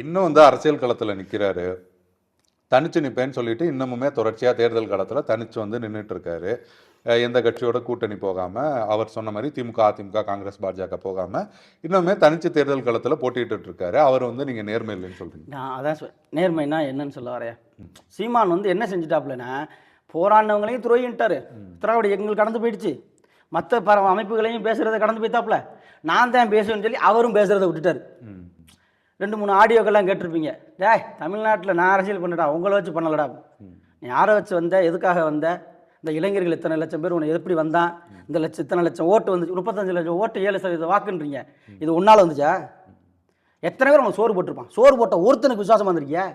இன்னும் வந்து அரசியல் களத்தில் நிற்கிறாரு தனிச்சு நிற்பேன்னு சொல்லிட்டு இன்னமுமே தொடர்ச்சியாக தேர்தல் காலத்தில் தனிச்சு வந்து நின்றுட்டு இருக்காரு எந்த கட்சியோட கூட்டணி போகாமல் அவர் சொன்ன மாதிரி திமுக அதிமுக காங்கிரஸ் பாஜக போகாமல் இன்னுமே தனிச்சு தேர்தல் களத்தில் போட்டிட்டு இருக்காரு அவர் வந்து நீங்கள் நேர்மை இல்லைன்னு சொல்றீங்க. நான் அதான் சொல் நேர்மைனா என்னன்னு சொல்ல வரையா சீமான் வந்து என்ன செஞ்சுட்டாப்புலனா போராடினவங்களையும் துறையிட்டாரு திராவிட இயக்கங்கள் கடந்து போயிடுச்சு. மற்ற பர அமைப்புகளையும் பேசுகிறத கடந்து போய்த்தாப்புல நான் தான் பேசுவேன்னு சொல்லி அவரும் பேசுகிறத விட்டுட்டாரு. ரெண்டு மூணு ஆடியோக்கெல்லாம் கேட்டிருப்பீங்க. டேய் தமிழ்நாட்டில் நான் அரசியல் பண்ணடா உங்களை வச்சு பண்ணலடா. நீ யாரை வச்சு வந்த எதுக்காக வந்த? இந்த இளைஞர்கள் இத்தனை லட்சம் பேர் உன்னை எப்படி வந்தான்? இந்த லட்சம் இத்தனை லட்சம் ஓட்டு வந்து முப்பத்தஞ்சு லட்சம் ஓட்டு ஏழு சதவீத வாக்குன்றீங்க. இது உன்னால் வந்துச்சா? எத்தனை பேர் உனக்கு சோறு போட்டிருப்பான்? சோறு போட்ட ஒருத்தனுக்கு விசுவாசம் வந்திருக்கியா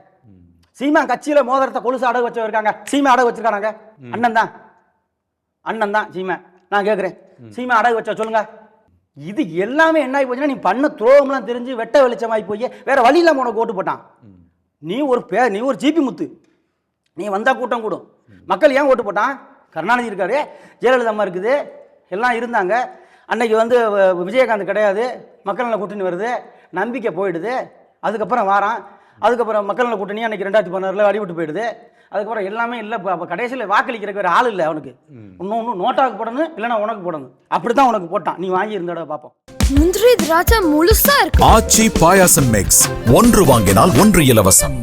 சீமா கட்சியில் மோதிரத்தை கொலுசு அடகு வச்சு இருக்காங்க. சீமா அடகு வச்சிருக்காங்க அண்ணன் தான் அண்ணன் தான் சீமா நான் கேட்குறேன் சீமா அடகு வச்சா சொல்லுங்க. இது எல்லாமே என்ன ஆகி போச்சுன்னா நீ பண்ண துரோகம்லாம் தெரிஞ்சு வெட்ட வெளிச்சமாகி போய் வேற வழி இல்லாமல் உனக்கு ஓட்டு போட்டான். நீ ஒரு பே நீ ஒரு ஜிபி முத்து. நீ வந்தால் கூட்டம் கூடும். மக்கள் ஏன் ஓட்டு போட்டான்? கருணாநிதி இருக்காரு ஜெயலலிதா அம்மா இருக்குது எல்லாம் இருந்தாங்க. அன்னைக்கு வந்து விஜயகாந்த் கிடையாது மக்கள் நல்லா கூட்டணி வருது நம்பிக்கை போயிடுது அதுக்கப்புறம் வாரான். அதுக்கப்புறம் மக்கள் நல கூட்டணி அன்னைக்கு ரெண்டாயிரத்தி பதினாறில் அடிவிட்டு போயிடுது. அதுக்கப்புறம் எல்லாமே இல்லை இப்போ கடைசியில் வாக்களிக்கிறதுக்கு வேறு ஆள் இல்லை அவனுக்கு. இன்னும் இன்னும் நோட்டாவுக்கு போடணும் இல்லைன்னா உனக்கு போடணும். அப்படி தான் உனக்கு போட்டான். நீ வாங்கி இருந்தோட பார்ப்போம். முந்திரி திராட்சை முழுசா இருக்கு. ஆச்சி பாயாசம் மிக்ஸ் ஒன்று வாங்கினால் ஒன்று இலவசம்.